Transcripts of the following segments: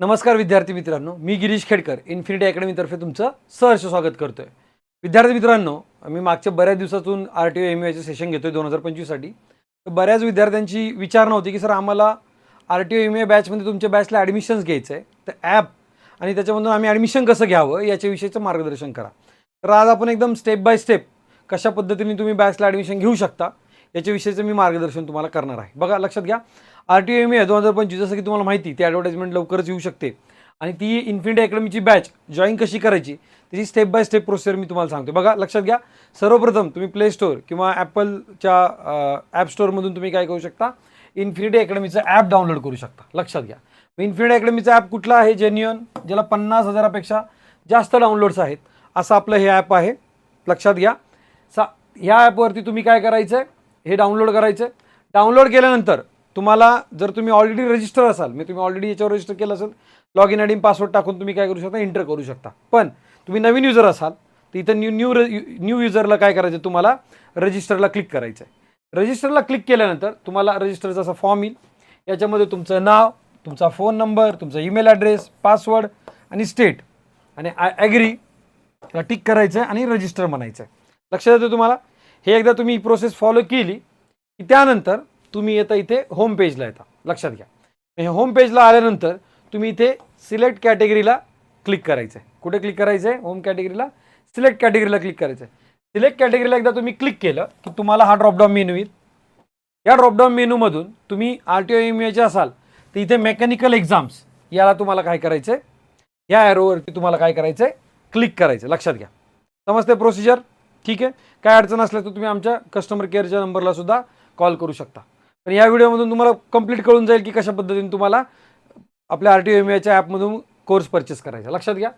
नमस्कार विद्यार्थी मित्रांनो मी गिरीश खेडकर इन्फिनिटी अकॅडमीतर्फे तुमचं सहर्ष स्वागत करतोय. विद्यार्थी मित्रांनो मी मागच्या बऱ्याच दिवसातून आर टी ओ एम यूचं सेशन घेतोय दोन हजार पंचवीससाठी तर बऱ्याच विद्यार्थ्यांची विचारणा होती की सर आम्हाला R T O M A बॅचमध्ये तुमच्या बॅचला ॲडमिशन्स घ्यायचं आहे तर ॲप आणि त्याच्यामधून आम्ही ॲडमिशन कसं घ्यावं याच्याविषयीचं मार्गदर्शन करा. तर आज आपण एकदम स्टेप बाय स्टेप कशा पद्धतीने तुम्ही बॅचला ॲडमिशन घेऊ शकता याच्याविषयीचं मी मार्गदर्शन तुम्हाला करणार आहे. बघा लक्षात घ्या. आर टी एम ए दोन हजार पंचवीस जसं की तुम्हाला माहिती ती ॲडव्हर्टाइजमेंट लवकरच येऊ शकते. आणि ती इन्फिनिटी अकॅडमीची बॅच जॉईन कशी करायची त्याची स्टेप बाय स्टेप प्रोसिजर मी तुम्हाला सांगतो बघा लक्षात घ्या सर्वप्रथम तुम्ही प्ले स्टोअर किंवा ॲपलच्या ॲप स्टोअरमधून तुम्ही काय करू शकता इन्फिनिटी अकॅडमीचं ॲप डाउनलोड करू शकता. लक्षात घ्या. इन्फिनिटी अकॅडमीचं ॲप कुठलं आहे जेन्युअन ज्याला पन्नास हजारापेक्षा जास्त डाउनलोड्स आहेत असं आपलं हे ॲप आहे. लक्षात घ्या. सा ह्या ॲपवरती तुम्ही काय करायचं आहे हे डाउनलोड करायचं आहे डाउनलोड केल्यानंतर तुम्हाला जर तुम्ही ऑलरेडी रजिस्टर असाल मी तुम्ही ऑलरेडी याच्यावर रजिस्टर केलं असेल log in I D password टाकून तुम्ही काय करू शकता? एंटर करू शकता. पण तुम्ही नवीन युजर असाल तर इथं न्यू न्यू न्यू युजरला काय करायचं आहे? तुम्हाला रजिस्टरला क्लिक करायचं आहे रजिस्टरला क्लिक केल्यानंतर तुम्हाला रजिस्टरचा असा फॉर्म येईल. याच्यामध्ये तुमचं नाव तुमचा फोन नंबर तुमचा ईमेल ॲड्रेस पासवर्ड आणि स्टेट आणि ॲग्री त्याला टिक करायचं आहे आणि रजिस्टर म्हणायचं आहे लक्षात येतं तुम्हाला? हे एकदा तुम्ही प्रोसेस फॉलो केली की त्यानंतर तुम्ही येता इथे होम पेजला येता. लक्षात घ्या. हे होम पेजला आल्यानंतर तुम्ही इथे सिलेक्ट कॅटेगरीला क्लिक करायचं आहे कुठे क्लिक करायचं आहे होम कॅटेगरीला सिलेक्ट कॅटेगरीला क्लिक करायचं आहे सिलेक्ट कॅटेगरीला एकदा तुम्ही क्लिक केलं की तुम्हाला हा ड्रॉपडाऊन मेनू येईल. या ड्रॉपडाऊन मेनूमधून तुम्ही आर टी ओ एम एचे असाल तर इथे मेकॅनिकल एक्झाम्स याला तुम्हाला काय करायचं आहे या ॲरोवरती तुम्हाला काय करायचं आहे क्लिक करायचं आहे. लक्षात घ्या. समजते प्रोसिजर ठीक आहे. काय अडचण असल्या तर तुम्ही आमच्या कस्टमर केअरच्या नंबरला सुद्धा कॉल करू शकता. पण या व्हिडिओमधून तुम्हाला कंप्लीट कळून जाईल की कशा पद्धतीने तुम्हाला आपल्या आर टी ओ एम एच्या ॲपमधून कोर्स परचेस करायचा. लक्षात घ्या.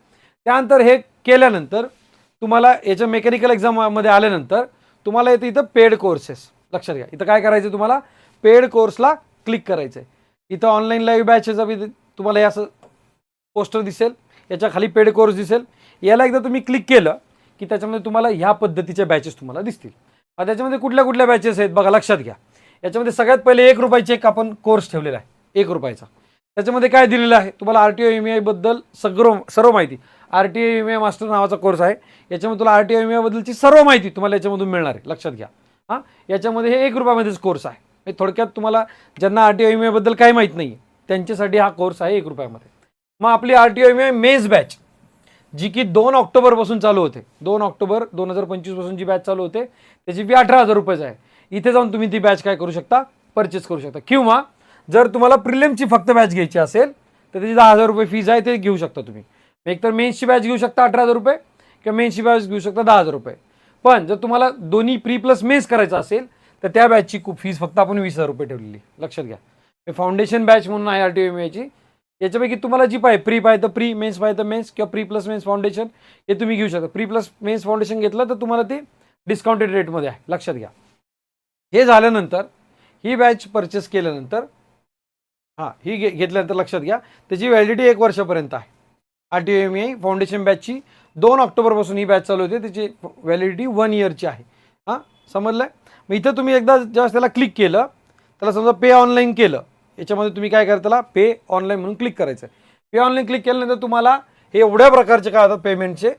त्यानंतर हे केल्यानंतर तुम्हाला याच्या मेकॅनिकल एक्झाममध्ये आल्यानंतर तुम्हाला येतं इथं पेड कोर्सेस लक्षात घ्या. इथं काय करायचं आहे तुम्हाला? पेड कोर्सला क्लिक करायचं आहे इथं ऑनलाईन लाईव्ह बॅचेचा तुम्हाला हे असं पोस्टर दिसेल. याच्या खाली पेड कोर्स दिसेल. याला एकदा तुम्ही क्लिक केलं की त्याच्यामध्ये तुम्हाला ह्या पद्धतीच्या बॅचेस तुम्हाला दिसतील. त्याच्यामध्ये कुठल्या कुठल्या बॅचेस आहेत बघा लक्षात घ्या. याच्यामध्ये सगळ्यात पहिले एक रुपयाचे एक आपण कोर्स ठेवलेला आहे. एक रुपयाचा. त्याच्यामध्ये काय दिलेलं आहे? तुम्हाला आर टी ओ एम आयबद्दल सगळं सर्व माहिती. R T O M I master नावाचा कोर्स आहे. याच्यामध्ये तुला आर टी ओ एम आयबद्दलची सर्व माहिती तुम्हाला याच्यामधून मिळणार आहे. लक्षात घ्या. हां? याच्यामध्ये हे एक रुपयामध्येच कोर्स आहे. थोडक्यात तुम्हाला ज्यांना आर टी ओ एम आयबद्दल काही माहीत नाही त्यांच्यासाठी हा कोर्स आहे एक रुपयामध्ये. मग आपली R T O M I मेज बॅच जी की दोन ऑक्टोबरपासून चालू होते. दोन ऑक्टोबर दोन हजार पंचवीसपासून जी बॅच चालू होते त्याची फी अठरा हजार रुपयेच आहे. इथे जाऊन तुम्ही ती बॅच काय करू शकता? परचेस करू शकता. किंवा जर तुम्हाला प्रिलिमची फक्त बॅच घ्यायची असेल तर त्याची दहा हजार रुपये फीज आहे ते घेऊ शकता तुम्ही. एकतर मेन्सची बॅच घेऊ शकता अठरा हजार रुपये किंवा मेन्सची बॅच घेऊ शकता दहा हजार रुपये. पण जर तुम्हाला दोन्ही प्री प्लस मेन्स करायचं असेल तर त्या बॅचची खूप फीज फक्त आपण वीस हजार रुपये ठेवलेली. लक्षात घ्या. फाउंडेशन बॅच म्हणून आहे आर टी एम याची याच्यापैकी तुम्हाला जी पाहिजे प्री पाहिजे तर प्री मेन्स पाहिजे तर मेन्स किंवा प्री प्लस मेन्स फाउंडेशन हे तुम्ही घेऊ शकता. प्री प्लस मेन्स फाउंडेशन घेतलं तर तुम्हाला ते डिस्काउंटेड रेटमध्ये आहे. लक्षात घ्या. हे झाल्यानंतर ही बॅच परचेस केल्यानंतर हां ही घे घेतल्यानंतर लक्षात घ्या त्याची व्हॅलिडिटी एक वर्षापर्यंत आहे. R T M A foundation बॅचची दोन ऑक्टोबरपासून ही बॅच चालू होते त्याची व्हॅलिडिटी वन इयरची आहे. हां समजलं आहे मग इथं तुम्ही एकदा जेव्हा त्याला क्लिक केलं त्याला समजा पे ऑनलाईन केलं याच्यामध्ये तुम्ही काय करा त्याला? पे ऑनलाईन म्हणून क्लिक करायचं. पे ऑनलाईन क्लिक केल्यानंतर तुम्हाला हे एवढ्या प्रकारचे काय होतात? पेमेंटचे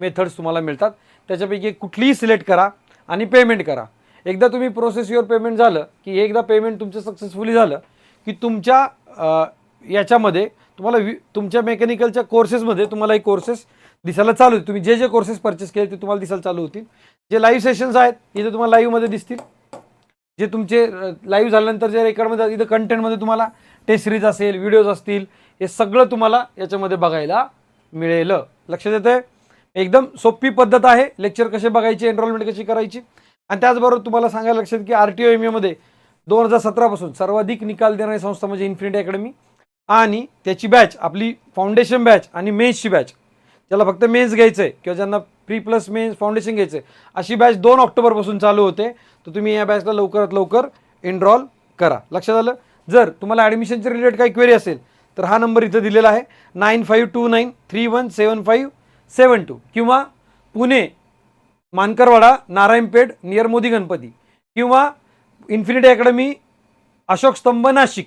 मेथड्स तुम्हाला मिळतात. त्याच्यापैकी कुठलीही सिलेक्ट करा आणि पेमेंट करा. एकदा तुम्ही प्रोसेस युअर पेमेंट झालं की एकदा पेमेंट तुमचं सक्सेसफुली झालं की तुमच्या याच्यामध्ये तुम्हाला वि तुमच्या मेकॅनिकलच्या कोर्सेसमध्ये तुम्हाला हे कोर्सेस दिसायला चालू होते तुम्ही जे जे कोर्सेस परचेस केले ते तुम्हाला दिसायला चालू होतील. जे लाईव्ह सेशन्स आहेत इथे तुम्हाला लाईव्हमध्ये दिसतील. जे तुमचे लाईव्ह झाल्यानंतर जे रेकॉर्डमध्ये इथं कंटेंटमध्ये तुम्हाला टेस्ट सिरीज असेल व्हिडिओज असतील हे सगळं तुम्हाला याच्यामध्ये बघायला मिळेल. लक्षात येतं एकदम सोपी पद्धत आहे. लेक्चर कसे बघायचे एनरोलमेंट कशी करायची? आणि त्याचबरोबर तुम्हाला सांगायला लक्षात की आर टी ओ एम एमध्ये दोन हजार सतरापासून सर्वाधिक निकाल देणारी संस्था म्हणजे इन्फिनिटी अकॅडमी आणि त्याची बॅच आपली फाउंडेशन बॅच आणि मेन्सची बॅच ज्याला फक्त मेन्स घ्यायचं आहे किंवा ज्यांना प्री प्लस मेन्स फाउंडेशन घ्यायचं आहे अशी बॅच दोन ऑक्टोबरपासून चालू होते. तर तुम्ही या बॅचला लवकरात लवकर एनरॉल करा. लक्षात आलं? जर तुम्हाला ॲडमिशनच्या रिलेटेड काही क्वेरी असेल तर हा नंबर इथं दिलेला आहे. Nine five two nine three one seven five seven two किंवा पुणे मानकरवाडा नारायणपेठ नियर मोदी गणपती किंवा इन्फिनिटी अकॅडमी अशोक स्तंभ नाशिक.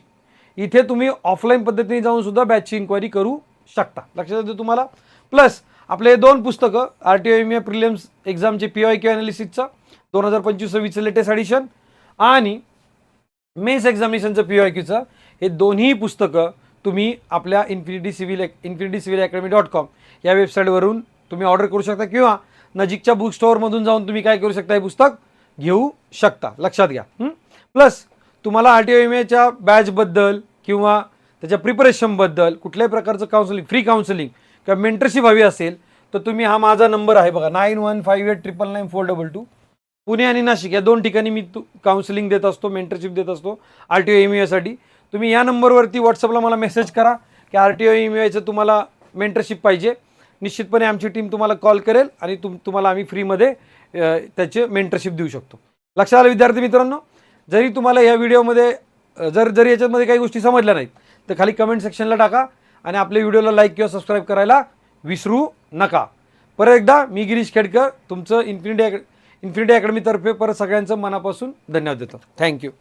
इथे तुम्ही ऑफलाईन पद्धतीने जाऊन सुद्धा बॅचची इन्क्वायरी करू शकता. लक्षात येतं तुम्हाला? प्लस आपले हे दोन पुस्तकं R T O M A prelims एक्झामचे P Y Q अनालिसिसचं दोन हजार पंचवीस सव्वीसचं लेटेस्ट ॲडिशन आणि मेन्स एक्झामिनेशनचं पी वाय क्यूचं हे दोन्ही पुस्तकं तुम्ही आपल्या infinity civil infinity civil academy dot com या वेबसाईटवरून तुम्ही ऑर्डर करू शकता किंवा नजीकच्या बुक स्टोअरमधून जाऊन तुम्ही काय करू शकता हे पुस्तक? घेऊ शकता. लक्षात घ्या. प्लस तुम्हाला आर टी ओ एम एच्या बॅचबद्दल किंवा त्याच्या प्रिपरेशनबद्दल कुठल्याही प्रकारचं काउन्सिलिंग फ्री काउन्सिलिंग किंवा मेंटरशिप हवी असेल तर तुम्ही हा माझा नंबर आहे बघा. Nine one five eight triple nine four double two Pune आणि नाशिक या दोन ठिकाणी मी तू काउन्सिलिंग देत असतो मेंटरशिप देत असतो आर टी ओ एम एसाठी तुम्ही या नंबरवरती व्हॉट्सअपला मला मेसेज करा की आर टी ओ एम एचं तुम्हाला मेंटरशिप पाहिजे. निश्चितपणे आमची टीम तुम्हाला कॉल करेल आणि तुम तुम्हाला आम्ही फ्रीमध्ये त्याचे मेंटरशिप देऊ शकतो. लक्षात आलं विद्यार्थी मित्रांनो? जरी तुम्हाला या व्हिडिओमध्ये जर जरी याच्यामध्ये काही गोष्टी समजल्या नाहीत तर खाली कमेंट सेक्शनला टाका आणि आपल्या व्हिडिओला लाईक किंवा सबस्क्राईब करायला विसरू नका. परत एकदा मी गिरीश खेडकर तुमचं इन्फिनिटी अकॅ इन्फिनिटी अकॅडमीतर्फे परत सगळ्यांचं मनापासून धन्यवाद देतो. थँक्यू